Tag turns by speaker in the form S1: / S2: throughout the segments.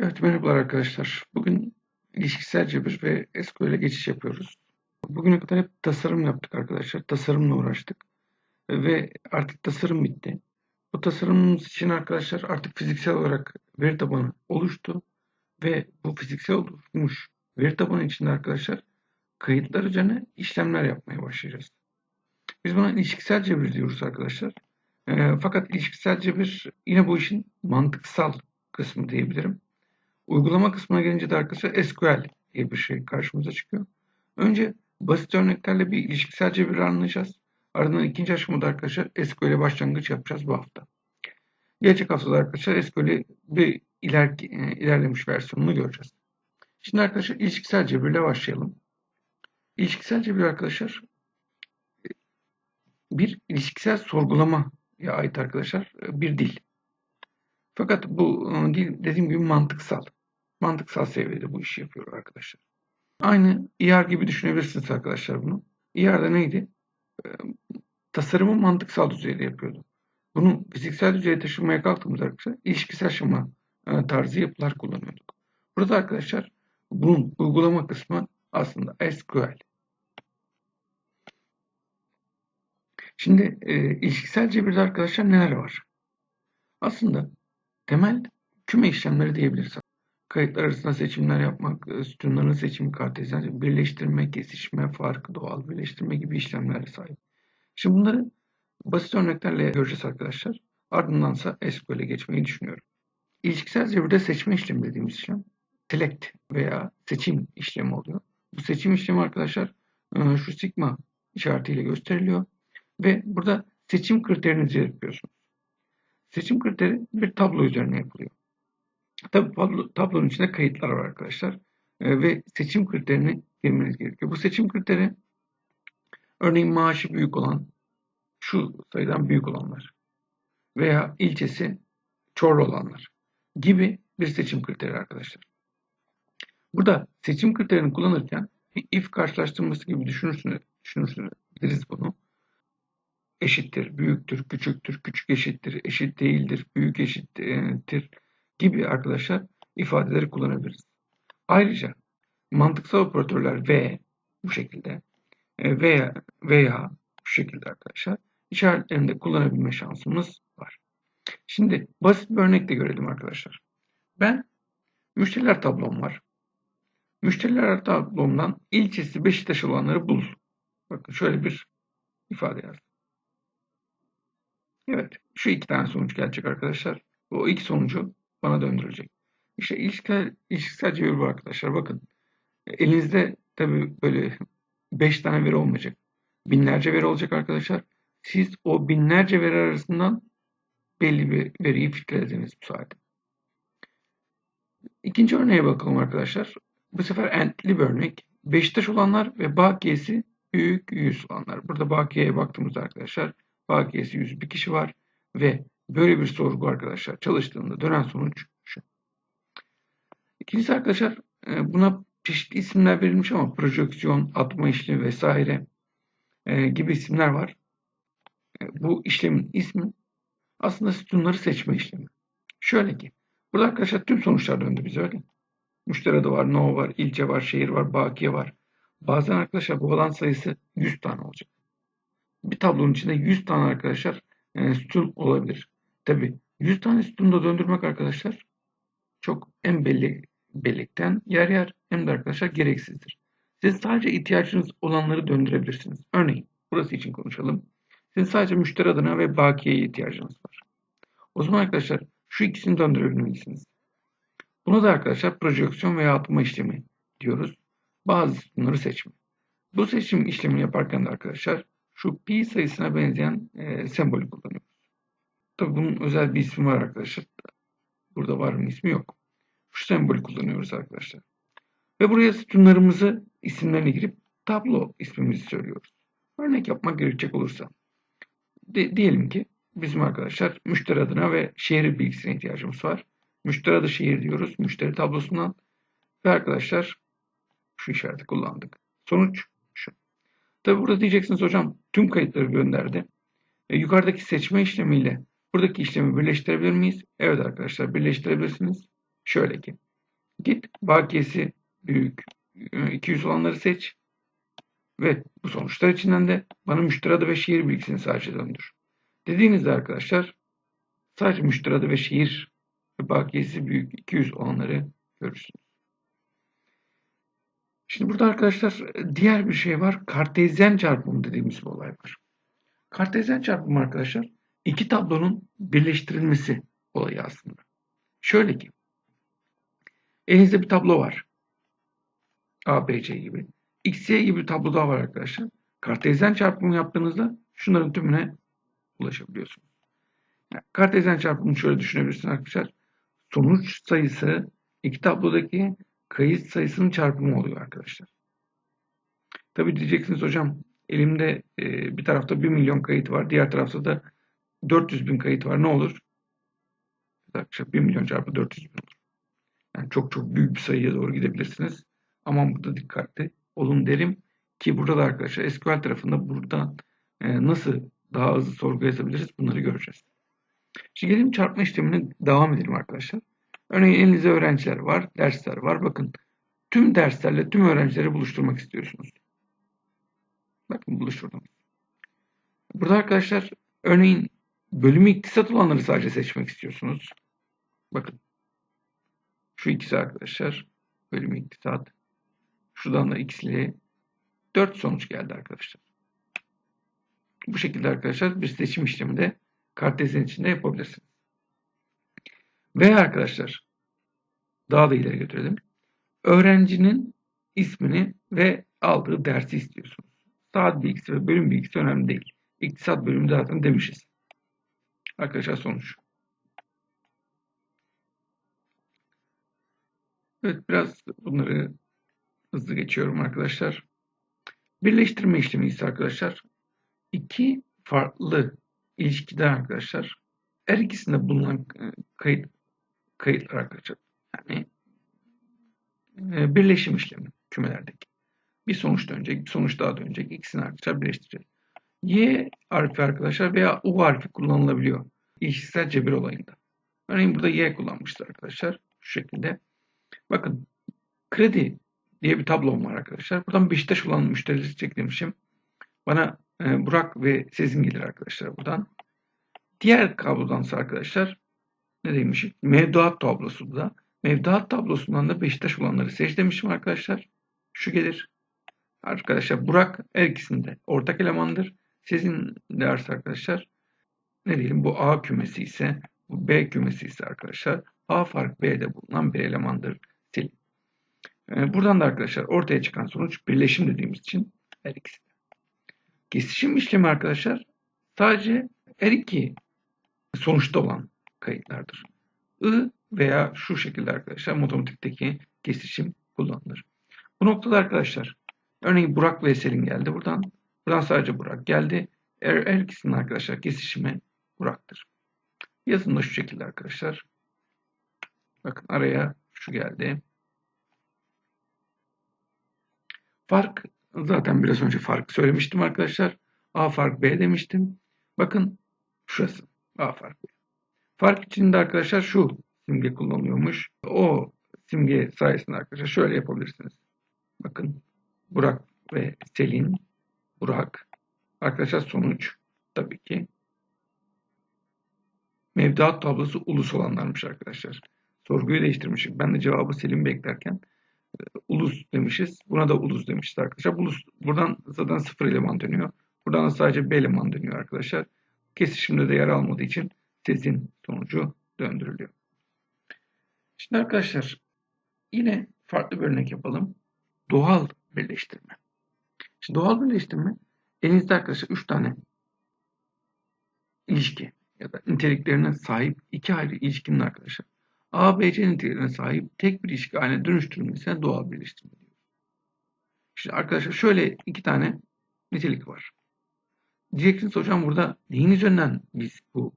S1: Evet merhabalar arkadaşlar. Bugün ilişkisel cebir ve SQL'e geçiş yapıyoruz. Bugüne kadar hep tasarım yaptık arkadaşlar. Tasarımla uğraştık. Ve artık tasarım bitti. Bu tasarımımız için arkadaşlar artık fiziksel olarak veri tabanı oluştu. Ve bu fiziksel oluşmuş veri tabanı içinde arkadaşlar kayıtlar üzerine işlemler yapmaya başlayacağız. Biz buna ilişkisel cebir diyoruz arkadaşlar. E, fakat ilişkisel cebir yine bu işin mantıksal kısmı diyebilirim. Uygulama kısmına gelince de arkadaşlar SQL diye bir şey karşımıza çıkıyor. Önce basit örneklerle bir ilişkisel cebiri anlayacağız. Ardından ikinci aşamada arkadaşlar SQL'e başlangıç yapacağız bu hafta. Gelecek haftada arkadaşlar SQL'i bir iler, e, ilerlemiş versiyonunu göreceğiz. Şimdi arkadaşlar ilişkisel cebirle başlayalım. İlişkisel cebir arkadaşlar bir ilişkisel sorgulamaya ait arkadaşlar bir dil. Fakat bu e, dil dediğim gibi mantıksal. Mantıksal seviyede bu işi yapıyor arkadaşlar. Aynı ER gibi düşünebilirsiniz arkadaşlar bunu. ER'de neydi? E, tasarımı mantıksal düzeyde yapıyordu. Bunu fiziksel düzeye taşımaya kalktığımızda arkadaşlar ilişkisel aşama e, tarzı yapılar kullanıyorduk. Burada arkadaşlar bunun uygulama kısmı aslında SQL. Şimdi e, ilişkisel cebirde arkadaşlar neler var? Aslında temel küme işlemleri diyebiliriz. Kayıtlar arasında seçimler yapmak, e, sütunların seçimi kartezyen, birleştirme, kesişme, fark, doğal birleştirme gibi işlemlere sahip. Şimdi bunları basit örneklerle göreceğiz arkadaşlar. Ardındansa SQL'e geçmeyi düşünüyorum. İlişkisel cebirde seçme işlemi dediğimiz işlem select veya seçim işlemi oluyor. Bu seçim işlemi arkadaşlar e, şu sigma işaretiyle gösteriliyor ve burada seçim kriterinizi yapıyorsunuz. Seçim kriteri bir tablo üzerine yapılıyor. Tabii tablo, tablonun içinde kayıtlar var arkadaşlar. E, ve seçim kriterini girmeniz gerekiyor. Bu seçim kriteri örneğin maaşı büyük olan şu sayıdan büyük olanlar veya ilçesi Çorlu olanlar gibi bir seçim kriteri arkadaşlar. Burada seçim kriterini kullanırken if karşılaştırması gibi düşünürsünüz, düşünürsünüz bunu. Eşittir, büyüktür, küçüktür, küçük eşittir, eşit değildir, büyük eşittir gibi arkadaşlar ifadeleri kullanabiliriz. Ayrıca mantıksal operatörler ve bu şekilde e, veya veya bu şekilde arkadaşlar işaretlerinde kullanabilme şansımız var. Şimdi basit bir örnek de görelim arkadaşlar. Ben müşteriler tablom var. Müşteriler tablomdan ilçesi Beşiktaş olanları bul. Bakın şöyle bir ifade yazdım. Evet, şu iki tane sonuç gelecek arkadaşlar. O ilk sonucu bana döndürecek. İşte ilişkisel, ilişkisel cebir bu arkadaşlar. Bakın elinizde tabii böyle 5 tane veri olmayacak. Binlerce veri olacak arkadaşlar. Siz o binlerce veri arasından belli bir veriyi filtrelediniz bu sayede. İkinci örneğe bakalım arkadaşlar. Bu sefer entli bir örnek. Beşiktaş olanlar ve bakiyesi büyük 100 olanlar. Burada bakiyeye baktığımızda arkadaşlar bakiyesi 100 bir kişi var ve böyle bir sorgu arkadaşlar çalıştığında dönen sonuç şu. İkincisi arkadaşlar e, buna çeşitli isimler verilmiş ama projeksiyon, atma işlemi vesaire e, gibi isimler var. E, bu işlemin ismi aslında sütunları seçme işlemi. Şöyle ki burada arkadaşlar tüm sonuçlar döndü bize öyle. Müşteri adı var, no var, ilçe var, şehir var, bakiye var. Bazen arkadaşlar bu alan sayısı 100 tane olacak. Bir tablonun içinde 100 tane arkadaşlar sütun olabilir. Tabi 100 tane sütunu da döndürmek arkadaşlar çok en belli bellekten yer yer hem de arkadaşlar gereksizdir. Siz sadece ihtiyacınız olanları döndürebilirsiniz. Örneğin burası için konuşalım. Sizin sadece müşteri adına ve bakiyeye ihtiyacınız var. O zaman arkadaşlar şu ikisini döndürebilmelisiniz. Buna da arkadaşlar projeksiyon veya atma işlemi diyoruz. Bazı sütunları seçme. Bu seçim işlemini yaparken de arkadaşlar şu pi sayısına benzeyen e, sembolü kullanıyoruz. Tabi bunun özel bir ismi var arkadaşlar. Burada var mı ismi yok. Şu sembolü kullanıyoruz arkadaşlar. Ve buraya sütunlarımızı isimlerine girip tablo ismimizi söylüyoruz. Örnek yapmak gerekecek olursa. De, diyelim ki bizim arkadaşlar müşteri adına ve şehir bilgisine ihtiyacımız var. Müşteri adı şehir diyoruz. Müşteri tablosundan. Ve arkadaşlar şu işareti kullandık. Sonuç şu. Tabi burada diyeceksiniz hocam tüm kayıtları gönderdi. E, yukarıdaki seçme işlemiyle buradaki işlemi birleştirebilir miyiz? Evet arkadaşlar birleştirebilirsiniz. Şöyle ki Git bakiyesi büyük e, 200 olanları seç ve bu sonuçlar içinden de bana müşteri adı ve şehir bilgisini sadece döndür. Dediğinizde arkadaşlar sadece müşteri adı ve şehir ve bakiyesi büyük 200 olanları görürsünüz. Şimdi burada arkadaşlar diğer bir şey var. Kartezyen çarpımı dediğimiz bir olay var. Kartezyen çarpımı arkadaşlar iki tablonun birleştirilmesi olayı aslında. Şöyle ki elinizde bir tablo var. A, B, C gibi. X, Y gibi bir tablo daha var arkadaşlar. Kartezyen çarpımı yaptığınızda şunların tümüne ulaşabiliyorsunuz. Yani kartezyen çarpımını şöyle düşünebilirsiniz arkadaşlar. Sonuç sayısı iki tablodaki kayıt sayısının çarpımı oluyor arkadaşlar. Tabi diyeceksiniz hocam elimde e, bir tarafta 1 milyon kayıt var. Diğer tarafta da 400 bin kayıt var. Ne olur? Arkadaşlar 1 milyon çarpı 400 bin olur. Yani çok çok büyük bir sayıya doğru gidebilirsiniz. Aman burada dikkatli olun derim. Ki burada da arkadaşlar SQL tarafında buradan e, nasıl daha hızlı sorgu yazabiliriz bunları göreceğiz. Şimdi gelelim çarpma işlemine devam edelim arkadaşlar. Örneğin elinizde öğrenciler var, dersler var. Bakın tüm derslerle tüm öğrencileri buluşturmak istiyorsunuz. Bakın buluşturdum. Burada arkadaşlar örneğin bölümü iktisat olanları sadece seçmek istiyorsunuz. Bakın. Şu ikisi arkadaşlar. Bölümü iktisat. Şuradan da x'li 4 sonuç geldi arkadaşlar. Bu şekilde arkadaşlar bir seçim işlemi de kartezyen içinde yapabilirsiniz. Ve arkadaşlar daha da ileri götürelim. Öğrencinin ismini ve aldığı dersi istiyorsunuz. Saat bilgisi ve bölüm bilgisi önemli değil. İktisat bölümü zaten demişiz. Arkadaşlar sonuç. Evet biraz bunları hızlı geçiyorum arkadaşlar. Birleştirme işlemi ise arkadaşlar iki farklı ilişkide arkadaşlar her ikisinde bulunan kayıt kayıtlar arkadaşlar. Yani e, birleşim işlemi kümelerdeki. Bir sonuç dönecek, bir sonuç daha dönecek. İkisini arkadaşlar birleştireceğiz. Y harfi arkadaşlar veya U harfi kullanılabiliyor. İlişkisel cebir olayında. Örneğin burada Y kullanmıştır arkadaşlar. Şu şekilde. Bakın kredi diye bir tablom var arkadaşlar. Buradan Beşiktaş olan müşterileri seçecek demişim. Bana e, Burak ve Sezin gelir arkadaşlar buradan. Diğer kablodansa arkadaşlar ne demişim? Mevduat tablosu da. Mevduat tablosundan da Beşiktaş olanları seç demişim arkadaşlar. Şu gelir. Arkadaşlar Burak her ikisinde ortak elemandır. Sizin ders arkadaşlar ne diyelim bu A kümesi ise bu B kümesi ise arkadaşlar A fark B'de bulunan bir elemandır. Sil. Ee, buradan da arkadaşlar ortaya çıkan sonuç birleşim dediğimiz için her ikisi. Kesişim işlemi arkadaşlar sadece her iki sonuçta olan kayıtlardır. I veya şu şekilde arkadaşlar matematikteki kesişim kullanılır. Bu noktada arkadaşlar örneğin Burak ve Selin geldi buradan. Sadece Burak geldi. Her, her ikisinin arkadaşlar kesişimi Burak'tır. Yazın da şu şekilde arkadaşlar. Bakın araya şu geldi. Fark zaten biraz önce fark söylemiştim arkadaşlar. A fark B demiştim. Bakın şurası A fark B. Fark içinde arkadaşlar şu simge kullanılıyormuş. O simge sayesinde arkadaşlar şöyle yapabilirsiniz. Bakın Burak ve Selin, Burak. Arkadaşlar sonuç tabii ki mevduat tablosu ulus olanlarmış arkadaşlar. Sorguyu değiştirmişim. Ben de cevabı Selim beklerken e, ulus demişiz. Buna da ulus demişiz arkadaşlar. Ulus, buradan zaten sıfır eleman dönüyor. Buradan da sadece B eleman dönüyor arkadaşlar. Kesişimde de yer almadığı için tezin sonucu döndürülüyor. Şimdi arkadaşlar yine farklı bir örnek yapalım. Doğal birleştirme. Doğal birleştirme elinizde arkadaşlar 3 tane ilişki ya da niteliklerine sahip iki ayrı ilişkinin arkadaşlar A, B, C niteliklerine sahip tek bir ilişki haline dönüştürülmesine doğal birleştirme diyoruz. Şimdi arkadaşlar şöyle iki tane nitelik var. Diyeceksiniz hocam burada neyin üzerinden biz bu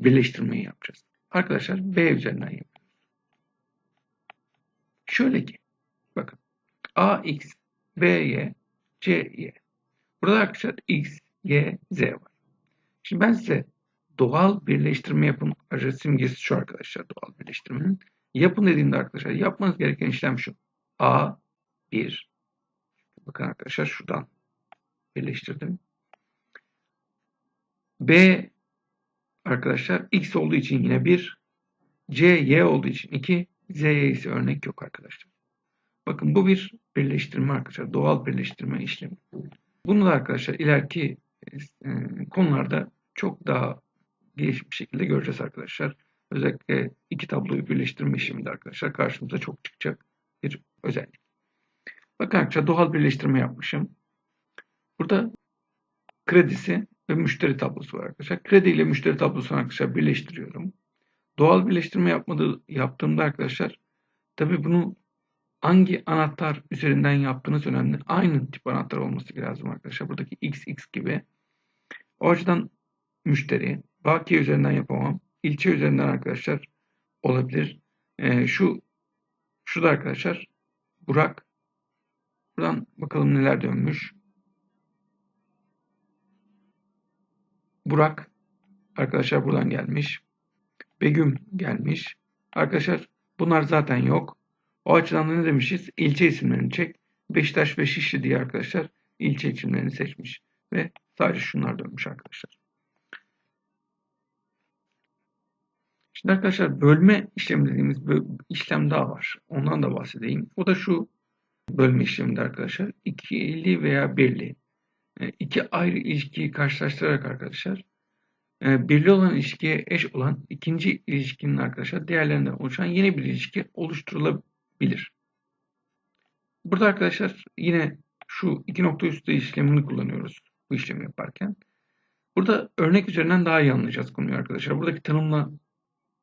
S1: birleştirmeyi yapacağız? Arkadaşlar B üzerinden yapıyoruz. Şöyle ki bakın A, X, B, Y, Y. Burada arkadaşlar X, Y, Z var. Şimdi ben size doğal birleştirme yapın aracı simgesi şu arkadaşlar doğal birleştirmenin. Yapın dediğimde arkadaşlar yapmanız gereken işlem şu. A 1 Bakın arkadaşlar şuradan birleştirdim. B arkadaşlar x olduğu için yine 1. C y olduğu için 2. Z y ise örnek yok arkadaşlar. Bakın bu bir birleştirme arkadaşlar. Doğal birleştirme işlemi. Bunu da arkadaşlar ileriki e, konularda çok daha geniş bir şekilde göreceğiz arkadaşlar. Özellikle iki tabloyu birleştirme işleminde arkadaşlar karşımıza çok çıkacak bir özellik. Bakın arkadaşlar doğal birleştirme yapmışım. Burada kredisi ve müşteri tablosu var arkadaşlar. Kredi ile müşteri tablosunu arkadaşlar birleştiriyorum. Doğal birleştirme yapmadığı, yaptığımda arkadaşlar tabi bunu hangi anahtar üzerinden yaptığınız önemli. Aynı tip anahtar olması lazım arkadaşlar. Buradaki XX gibi. O açıdan müşteri, bakiye üzerinden yapamam. İlçe üzerinden arkadaşlar olabilir. Ee, şu şu da arkadaşlar Burak. Buradan bakalım neler dönmüş. Burak arkadaşlar buradan gelmiş. Begüm gelmiş. Arkadaşlar bunlar zaten yok. O açıdan da ne demişiz? İlçe isimlerini çek. Beşiktaş ve Şişli diye arkadaşlar ilçe isimlerini seçmiş. Ve sadece şunlar dönmüş arkadaşlar. Şimdi arkadaşlar bölme işlemi dediğimiz bir işlem daha var. Ondan da bahsedeyim. O da şu bölme işleminde arkadaşlar. ikili veya birli. E, iki ayrı ilişkiyi karşılaştırarak arkadaşlar e, birli olan ilişkiye eş olan ikinci ilişkinin arkadaşlar diğerlerinden oluşan yeni bir ilişki oluşturulabilir. Burada arkadaşlar yine şu iki nokta üstü işlemini kullanıyoruz bu işlemi yaparken. Burada örnek üzerinden daha iyi anlayacağız konuyu arkadaşlar. Buradaki tanımla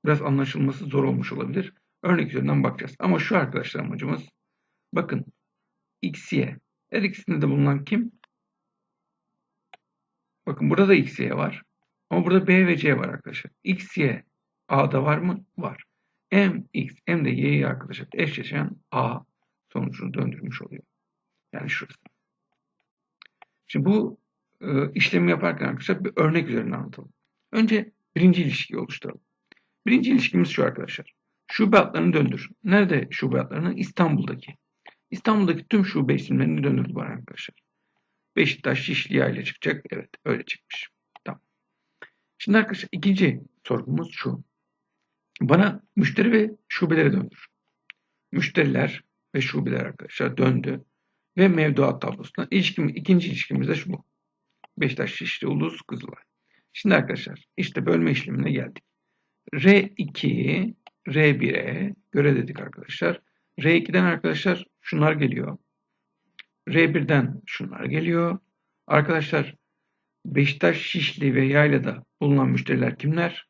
S1: biraz anlaşılması zor olmuş olabilir. Örnek üzerinden bakacağız. Ama şu arkadaşlar amacımız bakın x. Her ikisinde de bulunan kim? Bakın burada da x, var. Ama burada b ve c var arkadaşlar. x, y a'da var mı? Var. M, x, m de y'yi arkadaşlar eşleşen a sonucunu döndürmüş oluyor. Yani şurası. Şimdi bu e, işlemi yaparken arkadaşlar bir örnek üzerinden anlatalım. Önce birinci ilişkiyi oluşturalım. Birinci ilişkimiz şu arkadaşlar. Şube hatlarını döndür. Nerede şube hatlarını? İstanbul'daki. İstanbul'daki tüm şube isimlerini döndürdü bana arkadaşlar. Beşiktaş, Şişli ile çıkacak. Evet öyle çıkmış. Tamam. Şimdi arkadaşlar ikinci sorumuz şu. Bana müşteri ve şubeleri döndür. Müşteriler ve şubeler arkadaşlar döndü. Ve mevduat tablosuna ilişkim, ikinci ilişkimiz de şu bu. Beşiktaş, Şişli, Ulus, Kızılay. Şimdi arkadaşlar işte bölme işlemine geldik. R2'yi R1'e göre dedik arkadaşlar. R2'den arkadaşlar şunlar geliyor. R1'den şunlar geliyor. Arkadaşlar Beşiktaş, Şişli ve Yayla'da bulunan müşteriler kimler?